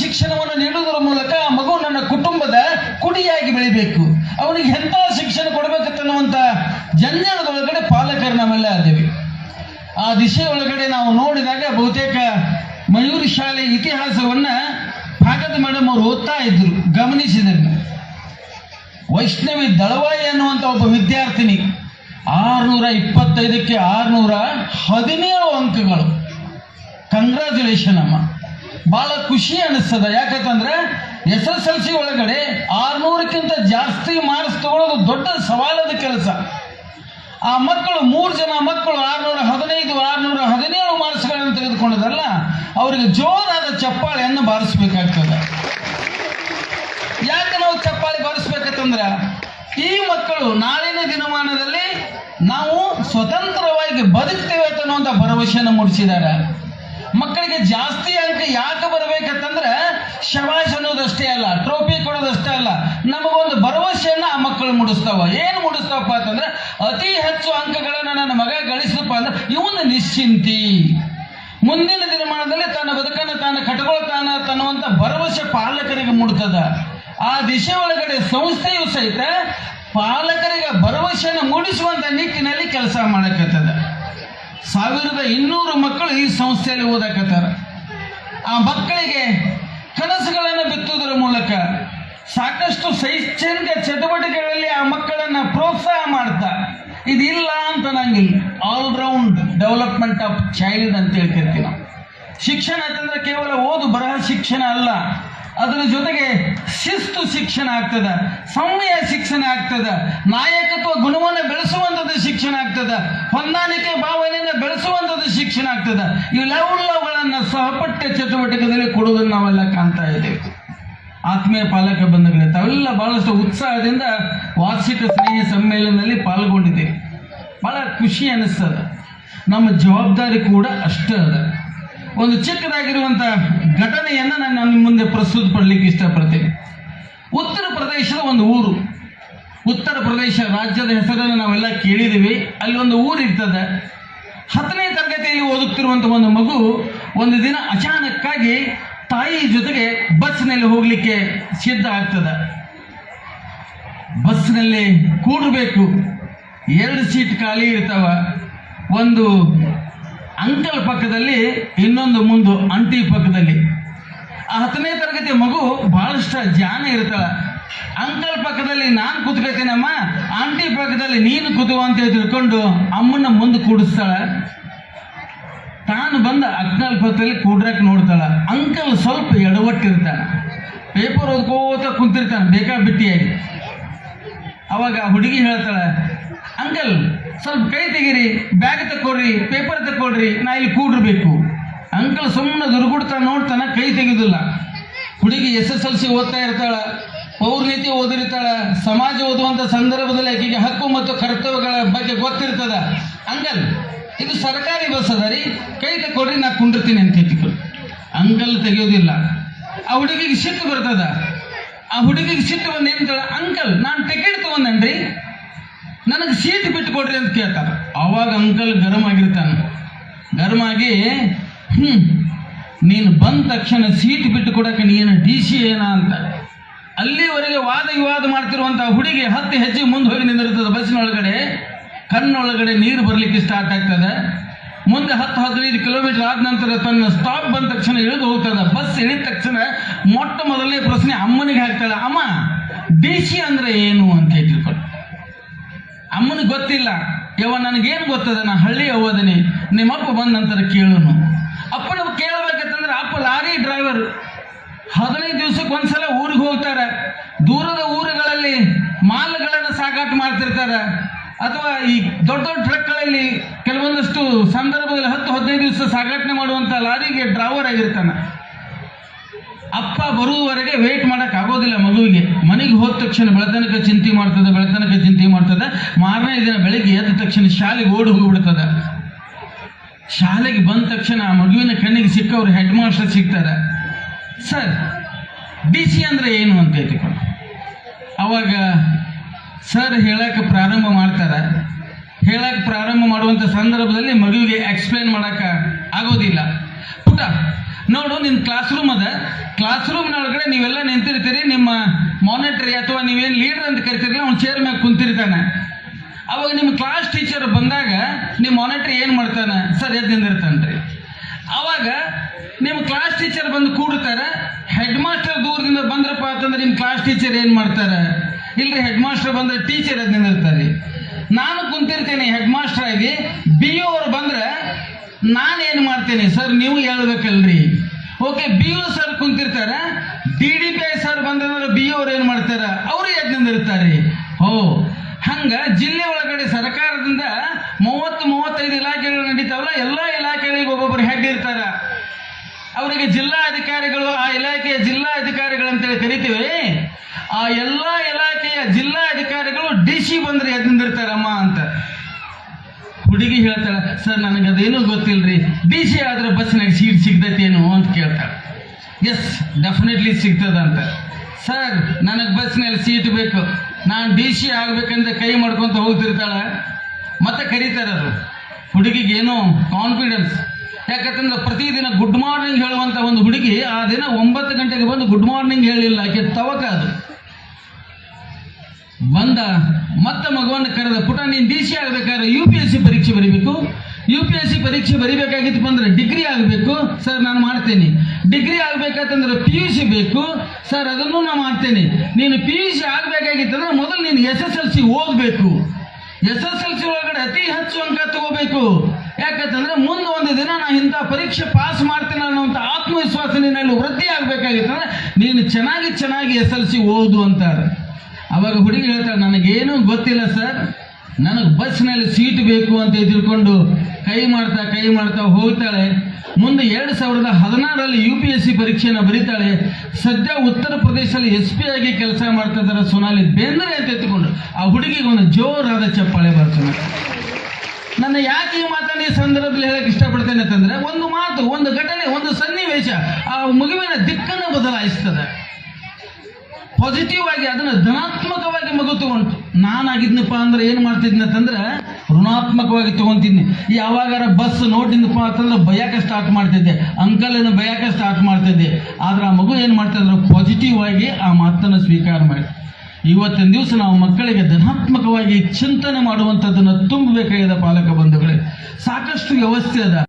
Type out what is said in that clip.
ಶಿಕ್ಷಣವನ್ನು ನೀಡುವುದರ ಮೂಲಕ ಆ ಮಗು ನನ್ನ ಕುಟುಂಬದ ಕುಡಿಯಾಗಿ ಬೆಳಿಬೇಕು. ಅವನಿಗೆ ಎಂಥ ಶಿಕ್ಷಣ ಕೊಡಬೇಕಂತನ್ನುವಂಥ ಜಂಜಾಳದೊಳಗಡೆ ಪಾಲಕರು ನಾವೆಲ್ಲ ಆದೇವೆ ಆ ದಿಶೆಯೊಳಗಡೆ ನಾವು ನೋಡಿದಾಗ ಬಹುತೇಕ ಮಯೂರಿ ಶಾಲೆ ಇತಿಹಾಸವನ್ನ ಭಾಗದ ಮೇಡಮ್ ಅವರು ಓದ್ತಾ ಇದ್ರು, ಗಮನಿಸಿದರು. ವೈಷ್ಣವಿ ದಳವಾಯಿ ಅನ್ನುವಂಥ ಒಬ್ಬ ವಿದ್ಯಾರ್ಥಿನಿ ಆರುನೂರ ಇಪ್ಪತ್ತೈದಕ್ಕೆ ಆರುನೂರ ಹದಿನೇಳು ಅಂಕಗಳು. ಕಂಗ್ರ್ಯಾಚುಲೇಷನ್ ಅಮ್ಮ. ಬಹಳ ಖುಷಿ ಅನಿಸ್ತದ. ಯಾಕಂತಂದ್ರೆ ಎಸ್ ಎಸ್ ಎಲ್ ಸಿ ಒಳಗಡೆ ಆರ್ನೂರಕ್ಕಿಂತ ಜಾಸ್ತಿ ಮಾರ್ಕ್ಸ್ ತಗೊಳ್ಳೋದು ದೊಡ್ಡ ಸವಾಲದ ಕೆಲಸ. ಆ ಮಕ್ಕಳು, ಮೂರು ಜನ ಮಕ್ಕಳು ಆರ್ನೂರ ಹದಿನೈದು, ಆರ್ನೂರ ಹದಿನೇಳು ಮಾರ್ಕ್ಸ್ಗಳನ್ನು ತೆಗೆದುಕೊಂಡದಲ್ಲ ಅವರಿಗೆ ಜೋರಾದ ಚಪ್ಪಾಳೆಯನ್ನು ಬಾರಿಸಬೇಕಾಗ್ತದೆ. ಯಾಕೆ ನಾವು ಚಪ್ಪಾಳೆ ಬಾರಿಸ್ಬೇಕಂತಂದ್ರೆ, ಈ ಮಕ್ಕಳು ನಾಳಿನ ದಿನಮಾನದಲ್ಲಿ ನಾವು ಸ್ವತಂತ್ರವಾಗಿ ಬದುಕ್ತೇವೆ ಅನ್ನುವಂಥ ಭರವಸೆಯನ್ನು ಮೂಡಿಸಿದ್ದಾರೆ. ಜಾಸ್ತಿ ಅಂಕ ಯಾಕೆ ಬರಬೇಕಂತಂದ್ರೆ ಶಬಾಷ್ ಅನ್ನೋದಷ್ಟೇ ಅಲ್ಲ ಟ್ರೋಫಿ ಕೊಡೋದಷ್ಟೇ ಅಲ್ಲ. ನಮಗೊಂದು ಭರವಸೆಯನ್ನ ಆ ಮಕ್ಕಳು ಮೂಡಿಸ್ತಾವ. ಏನು ಮುಡಿಸ್ತಾವಪ್ಪ ಅಂತಂದ್ರೆ, ಅತಿ ಹೆಚ್ಚು ಅಂಕಗಳನ್ನು ನನ್ನ ಮಗ ಗಳಿಸಪ್ಪ ಅಂದ್ರೆ ಇವನು ನಿಶ್ಚಿಂತಿ. ಮುಂದಿನ ದಿನಮಾನದಲ್ಲಿ ತನ್ನ ಬದುಕನ್ನು ತಾನು ಕಟ್ಕೊಳ್ತಾನ ತನ್ನುವಂತ ಭರವಸೆ ಪಾಲಕರಿಗೆ ಮೂಡ್ತದ. ಆ ದಿಶೆ ಒಳಗಡೆ ಸಂಸ್ಥೆಯು ಸಹಿತ ಪಾಲಕರಿಗೆ ಭರವಸೆಯನ್ನು ಮೂಡಿಸುವಂತ ನಿಟ್ಟಿನಲ್ಲಿ ಕೆಲಸ ಮಾಡಕತ್ತದ. ಸಾವಿರದ ಇನ್ನೂರು ಮಕ್ಕಳು ಈ ಸಂಸ್ಥೆಯಲ್ಲಿ ಓದಕತ್ತಾರ. ಆ ಮಕ್ಕಳಿಗೆ ಕನಸುಗಳನ್ನು ಬಿತ್ತುವುದರ ಮೂಲಕ ಸಾಕಷ್ಟು ಶೈಕ್ಷಣಿಕ ಚಟುವಟಿಕೆಗಳಲ್ಲಿ ಆ ಮಕ್ಕಳನ್ನು ಪ್ರೋತ್ಸಾಹ ಮಾಡ್ತಾ. ಇದಿಲ್ಲ ಅಂತ ನಂಗಿಲ್ಲ. All round development of child ಅಂತ ಹೇಳ್ತಿರ್ತೀವಿ ನಾವು. ಶಿಕ್ಷಣ ಅಂತಂದ್ರೆ ಕೇವಲ ಓದು ಬರಹ ಶಿಕ್ಷಣ ಅಲ್ಲ. ಅದರ ಜೊತೆಗೆ ಶಿಸ್ತು ಶಿಕ್ಷಣ ಆಗ್ತದ, ಸಮಯ ಶಿಕ್ಷಣ ಆಗ್ತದ, ನಾಯಕತ್ವ ಗುಣವನ್ನು ಬೆಳೆಸುವಂಥದ್ದು ಶಿಕ್ಷಣ ಆಗ್ತದ, ಹೊಂದಾಣಿಕೆ ಭಾವನೆಯನ್ನು ಬೆಳೆಸುವಂಥದ್ದು ಶಿಕ್ಷಣ ಆಗ್ತದ. ಇವೆಲ್ಲವುಗಳನ್ನು ಸಹಪಠ್ಯ ಚಟುವಟಿಕೆಯಲ್ಲಿ ಕೊಡುವುದನ್ನು ನಾವೆಲ್ಲ ಕಾಣ್ತಾ ಇದ್ದೇವೆ. ಆತ್ಮೀಯ ಪಾಲಕ ಬಂಧುಗಳೇ, ತಾವೆಲ್ಲ ಬಹಳಷ್ಟು ಉತ್ಸಾಹದಿಂದ ವಾರ್ಷಿಕ ಸ್ನೇಹ ಸಮ್ಮೇಳನದಲ್ಲಿ ಪಾಲ್ಗೊಂಡಿದ್ದೇವೆ ಬಹಳ ಖುಷಿ ಅನಿಸ್ತದ. ನಮ್ಮ ಜವಾಬ್ದಾರಿ ಕೂಡ ಅಷ್ಟೇ ಅದ. ಒಂದು ಚಿಕ್ಕದಾಗಿರುವಂಥ ಘಟನೆಯನ್ನು ನಾನು ನಿಮ್ಮ ಮುಂದೆ ಪ್ರಸ್ತುತಪಡಲಿಕ್ಕೆ ಇಷ್ಟಪಡ್ತೇನೆ. ಉತ್ತರ ಪ್ರದೇಶದ ಒಂದು ಊರು. ಉತ್ತರ ಪ್ರದೇಶ ರಾಜ್ಯದ ಹೆಸರನ್ನು ನಾವೆಲ್ಲ ಕೇಳಿದ್ದೀವಿ. ಅಲ್ಲಿ ಒಂದು ಊರು ಇರ್ತದೆ. ಹತ್ತನೇ ತರಗತಿಯಲ್ಲಿ ಓದುತ್ತಿರುವಂಥ ಒಂದು ಮಗು ಒಂದು ದಿನ ಅಚಾನಕ್ಕಾಗಿ ತಾಯಿ ಜೊತೆಗೆ ಬಸ್ನಲ್ಲಿ ಹೋಗಲಿಕ್ಕೆ ಸಿದ್ಧ ಆಗ್ತದೆ. ಬಸ್ನಲ್ಲಿ ಕೂಡಬೇಕು. ಎರಡು ಸೀಟ್ ಖಾಲಿ ಇರ್ತಾವ. ಒಂದು ಅಂಕಲ್ ಪಕ್ಕದಲ್ಲಿ, ಇನ್ನೊಂದು ಮುಂದು ಅಂಟಿ ಪಕ್ಕದಲ್ಲಿ. ಆ ಹತ್ತನೇ ತರಗತಿ ಮಗು ಬಹಳಷ್ಟು ಜಾನ ಇರ್ತಾಳ. ಅಂಕಲ್ ಪಕ್ಕದಲ್ಲಿ ನಾನು ಕೂತ್ಕೊಳ್ತೀನಮ್ಮ, ಆಂಟಿ ಪಕ್ಕದಲ್ಲಿ ನೀನು ಕೂತು ಅಂತ ತಿಳ್ಕೊಂಡು ಅಮ್ಮನ ಮುಂದೆ ಕೂಡಿಸ್ತಾಳ. ತಾನು ಬಂದ ಅಕ್ನಲ್ ಪಕ್ಕದಲ್ಲಿ ಕೂಡ್ರಕ್ಕೆ ನೋಡ್ತಾಳ. ಅಂಕಲ್ ಸ್ವಲ್ಪ ಎಡವಟ್ಟಿರ್ತಾನ ಪೇಪರ್ ಓದ್ಕೋತ ಕುಂತಿರ್ತಾನೆ ಬೇಕಾಬಿಟ್ಟಿಯಾಗಿ ಅವಾಗ ಹುಡುಗಿ ಹೇಳ್ತಾಳೆ, ಅಂಕಲ್ ಸ್ವಲ್ಪ ಕೈ ತೆಗೀರಿ, ಬ್ಯಾಗ್ ತಕೊಡ್ರಿ ಪೇಪರ್ ತಕೊಡ್ರಿ ನಾ ಇಲ್ಲಿ ಕೂಡಿರ್ಬೇಕು. ಅಂಕಲ್ ಸುಮ್ಮನೆ ದುರ್ಗುಡ್ತಾ ನೋಡ್ತಾನ ಕೈ ತೆಗೆದಿಲ್ಲ. ಹುಡುಗಿ ಎಸ್ ಎಸ್ ಎಲ್ ಸಿ ಓದ್ತಾ ಇರ್ತಾಳ ಪೌರ್ಣಿತಿ ಓದಿರ್ತಾಳ, ಸಮಾಜ ಓದುವಂಥ ಸಂದರ್ಭದಲ್ಲಿ ಆಕೆಗೆ ಹಕ್ಕು ಮತ್ತು ಕರ್ತವ್ಯಗಳ ಬಗ್ಗೆ ಗೊತ್ತಿರ್ತದ. ಅಂಕಲ್, ಇದು ಸರ್ಕಾರಿ ಬಸ್ ಅದ ರೀ, ಕೈ ತಕೊಡ್ರಿ ನಾ ಕುಂಡಿರ್ತೀನಿ ಅಂತ ಇತ್ತು ಅಂಕಲ್ ತೆಗೆಯೋದಿಲ್ಲ. ಆ ಹುಡುಗಿಗೆ ಸಿಟ್ಟು ಬರ್ತದ. ಆ ಹುಡುಗಿಗೆ ಸಿಟ್ಟು ಬಂದು ಅಂಕಲ್, ನಾನು ಟಿಕೆಟ್ ತೊಗೊಂಡನ್ರಿ. ಕೊಡ್ರಿ ಅಂತ ಕೇಳ್ತಾರ. ಅವಾಗ ಅಂಕಲ್ ಗರಂ ಆಗಿರ್ತಾನೆ. ಗರಂ ಆಗಿ ಹ್ಞೂ ನೀನು ಬಂದ ತಕ್ಷಣ ಸೀಟ್ ಬಿಟ್ಟು ಕೊಡಕ್ಕೆ ನೀನು ಡಿ ಸಿ ಏನ ಅಂತ. ಅಲ್ಲಿವರೆಗೆ ವಾದ ವಿವಾದ ಮಾಡ್ತಿರುವಂಥ ಹುಡುಗಿ ಹತ್ತು ಹೆಜ್ಜೆ ಮುಂದೆ ಹೋಗಿ ನಿಂದಿರ್ತದೆ ಬಸ್ಸಿನೊಳಗಡೆ. ಕಣ್ಣೊಳಗಡೆ ನೀರು ಬರಲಿಕ್ಕೆ ಸ್ಟಾರ್ಟ್ ಆಗ್ತದೆ. ಮುಂದೆ ಹತ್ತು, ಹದಿನೈದು ಕಿಲೋಮೀಟರ್ ಆದ ನಂತರ ತನ್ನ ಸ್ಟಾಪ್ ಬಂದ ತಕ್ಷಣ ಇಳಿದು ಹೋಗ್ತದೆ. ಬಸ್ ಇಳಿದ ತಕ್ಷಣ ಮೊಟ್ಟ ಮೊದಲನೇ ಪ್ರಶ್ನೆ ಅಮ್ಮನಿಗೆ ಹಾಕ್ತಾಳೆ, ಅಮ್ಮ ಡಿ ಸಿ ಅಂದ್ರೆ ಏನು? ಅಂತ ಅಮ್ಮನಿಗೆ ಗೊತ್ತಿಲ್ಲ ಯವ ನನಗೇನು ಗೊತ್ತದ? ನಾ ಹಳ್ಳಿ ಅವ್ವದನಿ ನಿಮ್ಮಪ್ಪ ಬಂದ ನಂತರ ಕೇಳೋನು. ಅಪ್ಪನ ಕೇಳಬೇಕಂತಂದ್ರೆ ಅಪ್ಪ ಲಾರಿ ಡ್ರೈವರ್ ಹದಿನೈದು ದಿವಸಕ್ಕೆ ಒಂದ್ಸಲ ಊರಿಗೆ ಹೋಗ್ತಾರೆ. ದೂರದ ಊರುಗಳಲ್ಲಿ ಮಾಲ್ಗಳನ್ನು ಸಾಗಾಟ ಮಾಡ್ತಿರ್ತಾರೆ. ಅಥವಾ ಈ ದೊಡ್ಡ ದೊಡ್ಡ ಟ್ರಕ್ಗಳಲ್ಲಿ ಕೆಲವೊಂದಷ್ಟು ಸಂದರ್ಭದಲ್ಲಿ ಹತ್ತು, ಹದಿನೈದು ದಿವಸ ಸಾಗಾಟನೆ ಮಾಡುವಂಥ ಲಾರಿಗೆ ಡ್ರೈವರ್ ಆಗಿರ್ತಾನೆ. ಅಪ್ಪ ಬರುವವರೆಗೆ ವೇಟ್ ಮಾಡಕ್ ಆಗೋದಿಲ್ಲ ಮಗುವಿಗೆ. ಮನೆಗೆ ಹೋದ ತಕ್ಷಣ ಬೆಳತನಕ ಚಿಂತೆ ಮಾಡ್ತದೆ, ಬೆಳತನಕ ಚಿಂತೆ ಮಾಡ್ತದೆ. ಮಾರನೇ ದಿನ ಬೆಳಗ್ಗೆ ಎದ್ದ ತಕ್ಷಣ ಶಾಲೆಗೆ ಓಡಿ ಹೋಗ್ಬಿಡ್ತದೆ. ಶಾಲೆಗೆ ಬಂದ ತಕ್ಷಣ ಆ ಮಗುವಿನ ಕಣ್ಣಿಗೆ ಸಿಕ್ಕವ್ರು ಹೆಡ್ ಮಾಸ್ಟರ್ ಸಿಗ್ತಾರೆ. ಸರ್ ಡಿ ಸಿ ಅಂದ್ರೆ ಏನು ಅಂತ ಹೇಳ್ತಿಕೊಂಡು ಅವಾಗ ಸರ್ ಹೇಳಕ್ಕೆ ಪ್ರಾರಂಭ ಮಾಡ್ತಾರೆ. ಹೇಳಕ್ಕೆ ಪ್ರಾರಂಭ ಮಾಡುವಂಥ ಸಂದರ್ಭದಲ್ಲಿ ಮಗುವಿಗೆ ಎಕ್ಸ್ಪ್ಲೇನ್ ಮಾಡಕ್ಕೆ ಆಗೋದಿಲ್ಲ. ಪುಟ ನೋಡು ನಿನ್ನ ಕ್ಲಾಸ್ ರೂಮ್ ಅದ. ಕ್ಲಾಸ್ ರೂಮ್ನೊಳಗಡೆ ನೀವೆಲ್ಲ ನಿಂತಿರ್ತೀರಿ, ನಿಮ್ಮ ಮಾನಿಟರಿ ಅಥವಾ ನೀವೇನು ಲೀಡರ್ ಅಂತ ಕರಿತೀರಲ್ಲ ಅವ್ನು ಚೇರ್ ಮ್ಯಾಗ ಕುಂತಿರ್ತಾನೆ. ಅವಾಗ ನಿಮ್ಮ ಕ್ಲಾಸ್ ಟೀಚರ್ ಬಂದಾಗ ನಿಮ್ಮ ಮಾನಿಟರ್ ಏನು ಮಾಡ್ತಾನೆ? ಸರ್ ಎದ್ದು ನಿಂದಿರ್ತಾನ್ರಿ. ಅವಾಗ ನಿಮ್ಮ ಕ್ಲಾಸ್ ಟೀಚರ್ ಬಂದು ಕೂಡ್ತಾರೆ ಹೆಡ್ ಮಾಸ್ಟರ್ ದೂರದಿಂದ ಬಂದ್ರಪ್ಪ ಅಂತಂದ್ರೆ ನಿಮ್ಮ ಕ್ಲಾಸ್ ಟೀಚರ್ ಏನು ಮಾಡ್ತಾರೆ? ಇಲ್ರಿ ಹೆಡ್ ಮಾಸ್ಟರ್ ಬಂದ್ರೆ ಟೀಚರ್ ಎದ್ದು ನಿಂದಿರ್ತಾರೆ. ನಾನು ಕುಂತಿರ್ತೀನಿ ಹೆಡ್ ಮಾಸ್ಟರ್ ಆಗಿ ಬಿ ಅವ್ರು ಬಂದ್ರೆ ನಾನೇನು ಮಾಡ್ತೇನೆ? ಸರ್, ನೀವು ಹೇಳ್ಬೇಕಲ್ರಿ. Okay, B O sir ಕುಂತಿರ್ತಾರೆ. D D P I sir ಬಂದ್ರೆ ಬಿ ಅವ್ರು ಏನು ಮಾಡ್ತಾರೆ? ಅವರು ಇರ್ತಾರೆ. ಓ ಹಂಗ ಜಿಲ್ಲೆ ಒಳಗಡೆ ಸರ್ಕಾರದಿಂದ ಮೂವತ್ತು, ಮೂವತ್ತೈದು ಇಲಾಖೆಗಳು ನಡೀತಾವಲ್ಲ, ಎಲ್ಲ ಇಲಾಖೆಗಳಿಗೆ ಒಬ್ಬೊಬ್ಬರು ಹೆಡ್ ಇರ್ತಾರ. ಅವರಿಗೆ ಜಿಲ್ಲಾ ಅಧಿಕಾರಿಗಳು, ಆ ಇಲಾಖೆಯ ಜಿಲ್ಲಾ ಅಧಿಕಾರಿಗಳು ಅಂತೇಳಿ ಕರಿತೀವಿ. ಆ ಎಲ್ಲ ಇಲಾಖೆಯ ಜಿಲ್ಲಾ ಅಧಿಕಾರಿಗಳು ಡಿ ಸಿ ಬಂದ್ರೆ ಅಂತ ಹೇಳ್ತಾಳೆ ಸರ್, ನನಗೆ ಅದೇನೂ ರೀ ಡಿ ಸಿ ಆದ್ರೆ ಬಸ್ನಾಗ ಸೀಟ್ ಸಿಗ್ತೈತೇನು ಅಂತ ಕೇಳ್ತಾಳೆ ಎಸ್ ಡೆಫಿನೆಟ್ಲಿ ಸಿಗ್ತದ ಅಂತ ಸರ್, ನನಗೆ ಬಸ್ನಲ್ಲಿ ಸೀಟ್ ಬೇಕು. ನಾನು ಡಿ ಸಿ ಆಗ್ಬೇಕಂತ ಕೈ ಮಾಡ್ಕೊತ ಹೋಗ್ತಿರ್ತಾಳೆ. ಮತ್ತೆ ಕರೀತಾರೆ ಅದು. ಹುಡುಗಿಗೆ ಏನೋ ಕಾನ್ಫಿಡೆನ್ಸ್ ಯಾಕಂದ್ರೆ ಪ್ರತಿದಿನ ಗುಡ್ ಮಾರ್ನಿಂಗ್ ಹೇಳುವಂಥ ಒಂದು ಹುಡುಗಿ ಆ ದಿನ ಒಂಬತ್ತು ಗಂಟೆಗೆ ಬಂದು ಗುಡ್ ಮಾರ್ನಿಂಗ್ ಹೇಳಿಲ್ಲ. ಆಕೆ ತವಕ ಅದು. ಬಂದ ಮತ್ತೆ ಮಗುವನ್ನು ಕರೆದ ಪುಟ, ನೀನು ಡಿ ಸಿ ಆಗ್ಬೇಕಾದ್ರೆ ಯು ಪಿ ಎಸ್ ಸಿ ಪರೀಕ್ಷೆ ಬರೀಬೇಕು. ಯು ಪಿ ಎಸ್ ಸಿ ಪರೀಕ್ಷೆ ಬರೀಬೇಕಾಗಿತ್ತು ಬಂದ್ರೆ ಡಿಗ್ರಿ ಆಗಬೇಕು. ಸರ್ ನಾನು ಮಾಡ್ತೇನೆ. ಡಿಗ್ರಿ ಆಗಬೇಕಂತಂದ್ರೆ ಪಿ ಯು ಸಿ ಬೇಕು. ಸರ್ ಅದನ್ನು ನಾನು ಮಾಡ್ತೇನೆ. ನೀನು ಪಿ ಯು ಸಿ ಆಗಬೇಕಾಗಿತ್ತಂದ್ರೆ ಮೊದಲು ನೀನು ಎಸ್ ಎಸ್ ಎಲ್ ಸಿ ಓದಬೇಕು. ಎಸ್ ಎಸ್ ಎಲ್ ಸಿ ಒಳಗಡೆ ಅತಿ ಹೆಚ್ಚು ಅಂಕ ತಗೋಬೇಕು. ಯಾಕಂತಂದ್ರೆ ಮುಂದೆ ಒಂದು ದಿನ ನಾನು ಇಂಥ ಪರೀಕ್ಷೆ ಪಾಸ್ ಮಾಡ್ತೇನೆ ಅನ್ನೋಂಥ ಆತ್ಮವಿಶ್ವಾಸ ನಿನ್ನಲ್ಲಿ ವೃದ್ಧಿ ಆಗಬೇಕಾಗಿತ್ತಂದ್ರೆ ನೀನು ಚೆನ್ನಾಗಿ ಚೆನ್ನಾಗಿ ಎಸ್ ಎಲ್ ಸಿ ಓದು ಅಂತಾರೆ. ಅವಾಗ ಹುಡುಗಿ ಹೇಳ್ತಾಳೆ, ನನಗೇನು ಗೊತ್ತಿಲ್ಲ ಸರ್. ನನಗೆ ಬಸ್ನಲ್ಲಿ ಸೀಟ್ ಬೇಕು ಅಂತ ತಿಳ್ಕೊಂಡು ಕೈ ಮಾಡ್ತಾ ಕೈ ಮಾಡ್ತಾ ಹೋಗ್ತಾಳೆ. ಮುಂದೆ ಎರಡು ಸಾವಿರದ ಹದಿನಾರರಲ್ಲಿ ಯು ಪಿ ಎಸ್ ಸಿ ಪರೀಕ್ಷೆಯನ್ನು ಬರೀತಾಳೆ. ಸದ್ಯ ಉತ್ತರ ಪ್ರದೇಶದಲ್ಲಿ ಎಸ್ ಪಿ ಆಗಿ ಕೆಲಸ ಮಾಡ್ತಾ ಇದ್ದಾರೆ ಸೊನಾಲಿ ಬೇಂದ್ರೆ ಅಂತ ಎತ್ತಿಕೊಂಡು. ಆ ಹುಡುಗಿಗೆ ಒಂದು ಜೋರಾದ ಚಪ್ಪಾಳೆ ಬರ್ತಾನೆ ನನ್ನ ಯಾಕೆ ಈ ಮಾತನ್ನು ಈ ಸಂದರ್ಭದಲ್ಲಿ ಹೇಳಕ್ಕೆ ಇಷ್ಟಪಡ್ತೇನೆ ಅಂತಂದ್ರೆ, ಒಂದು ಮಾತು, ಒಂದು ಘಟನೆ, ಒಂದು ಸನ್ನಿವೇಶ ಆ ಮಗುವಿನ ದಿಕ್ಕನ್ನು ಬದಲಾಯಿಸ್ತದೆ. ಪಾಸಿಟಿವ್ ಆಗಿ ಅದನ್ನು ಧನಾತ್ಮಕವಾಗಿ ಮಗು ತಗೊಂಡು ನಾನಾಗಿದ್ನಪ್ಪ ಅಂದ್ರೆ ಏನು ಮಾಡ್ತಿದ್ನ ಅಂತಂದ್ರೆ, ಋಣಾತ್ಮಕವಾಗಿ ತಗೊಂತಿದ್ನಿ. ಯಾವಾಗಾರ ಬಸ್ ನೋಡಿದ್ನಪ್ಪ ಅಂತಂದ್ರೆ ಬಯಕ ಸ್ಟಾರ್ಟ್ ಮಾಡ್ತಿದ್ದೆ. ಅಂಕಲನ್ನು ಬಯಕ ಸ್ಟಾರ್ಟ್ ಮಾಡ್ತಿದ್ದೆ. ಆದ್ರೆ ಆ ಮಗು ಏನು ಮಾಡ್ತಿದ್ರು ಪಾಸಿಟಿವ್ ಆಗಿ ಆ ಮಾತನ್ನು ಸ್ವೀಕಾರ ಮಾಡಿ. ಇವತ್ತಿನ ದಿವಸ ನಾವು ಮಕ್ಕಳಿಗೆ ಧನಾತ್ಮಕವಾಗಿ ಚಿಂತನೆ ಮಾಡುವಂಥದ್ದನ್ನು ತುಂಬಬೇಕಾಗಿದೆ ಪಾಲಕ ಬಂಧುಗಳೇ. ಸಾಕಷ್ಟು ವ್ಯವಸ್ಥೆ ಅದ.